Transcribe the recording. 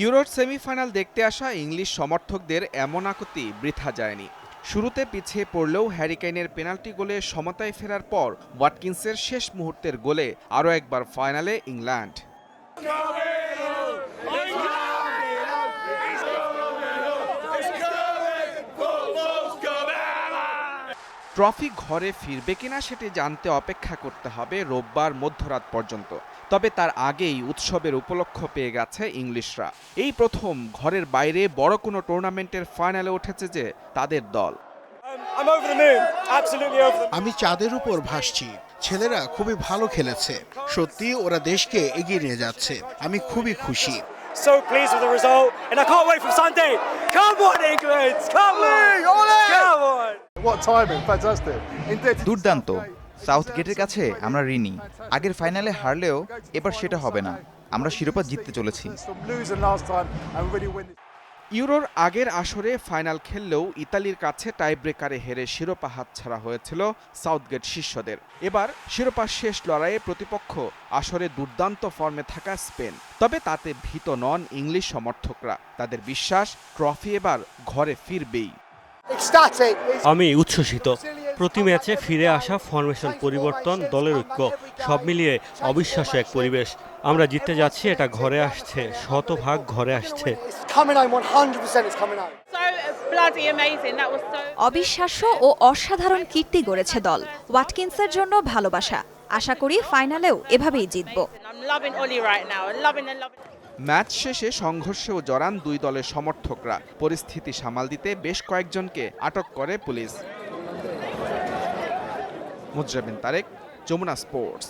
ইউরোর semifinal দেখতে আসা English সমর্থকদের এমন আকুতি বৃথা যায়নি। শুরুতে পিছিয়ে পড়লেও হ্যারিকাইনের পেনাল্টি গোলে সমতায় ফেরার পর ওয়াটকিন্সের শেষ মুহূর্তের গোলে আরও একবার ফাইনালে ইংল্যান্ড। ট্রফি ঘরে ফিরবে কিনা সেটি জানতে অপেক্ষা করতে হবে রোববার মধ্যরাত পর্যন্ত তবে তার আগেই উৎসবের উপলক্ষ পেয়ে গেছে ইংলিশরা এই প্রথম ঘরের বাইরে বড় কোনো টুর্নামেন্টের ফাইনালে উঠেছে যে তাদের দল. আমি চাঁদের উপর ভাসছি ছেলেরা খুবই ভালো খেলেছে সত্যি ওরা দেশকে এগিয়ে নিয়ে যাচ্ছে আমি খুবই খুশি So pleased with the result, and I can't wait for Sunday. Come on, England! Come on! দুর্দান্ত। সাউথ গেটের কাছে আমরা ঋণী। আগের ফাইনালে হারলেও এবার সেটা হবে না। আমরা শিরোপা জিততে চলেছি. ইউরোর আগের আসরে ফাইনাল খেললেও ইতালির কাছে টাইব্রেকারে হেরে শিরোপা হাতছাড়া হয়েছিল সাউথগেট শিষ্যদের। এবার শিরোপার শেষ লড়াইয়ে প্রতিপক্ষ আসরে দুর্দান্ত ফর্মে থাকা স্পেন। তবে তাতে ভীত নন ইংলিশ সমর্থকরা। তাদের বিশ্বাস ট্রফি এবার ঘরে ফিরবেই. আমি উচ্ছ্বসিত। প্রতি ম্যাচে ফিরে আসা ফরমেশন পরিবর্তন দলের ঐক্য সব মিলিয়ে অবিশ্বাস্য এক পরিবেশ। আমরা জিততে যাচ্ছি এটা ঘরে আসছে শতভাগ ঘরে আসছে। It's coming home 100% it's coming home. so bloody amazing. That was so. অবিশ্বাস্য ও অসাধারণ কীর্তি গড়েছে দল। ওয়াটকিন্সের জন্য ভালোবাসা। আশা করি ফাইনালেও এভাবেই জিতব। ম্যাচ শেষে সংঘর্ষেও জড়ান দুই দলের সমর্থকরা। পরিস্থিতি সামাল দিতে বেশ কয়েকজনকে আটক করে পুলিশ। মুজরাবিন তারেক, যমুনা স্পোর্টস।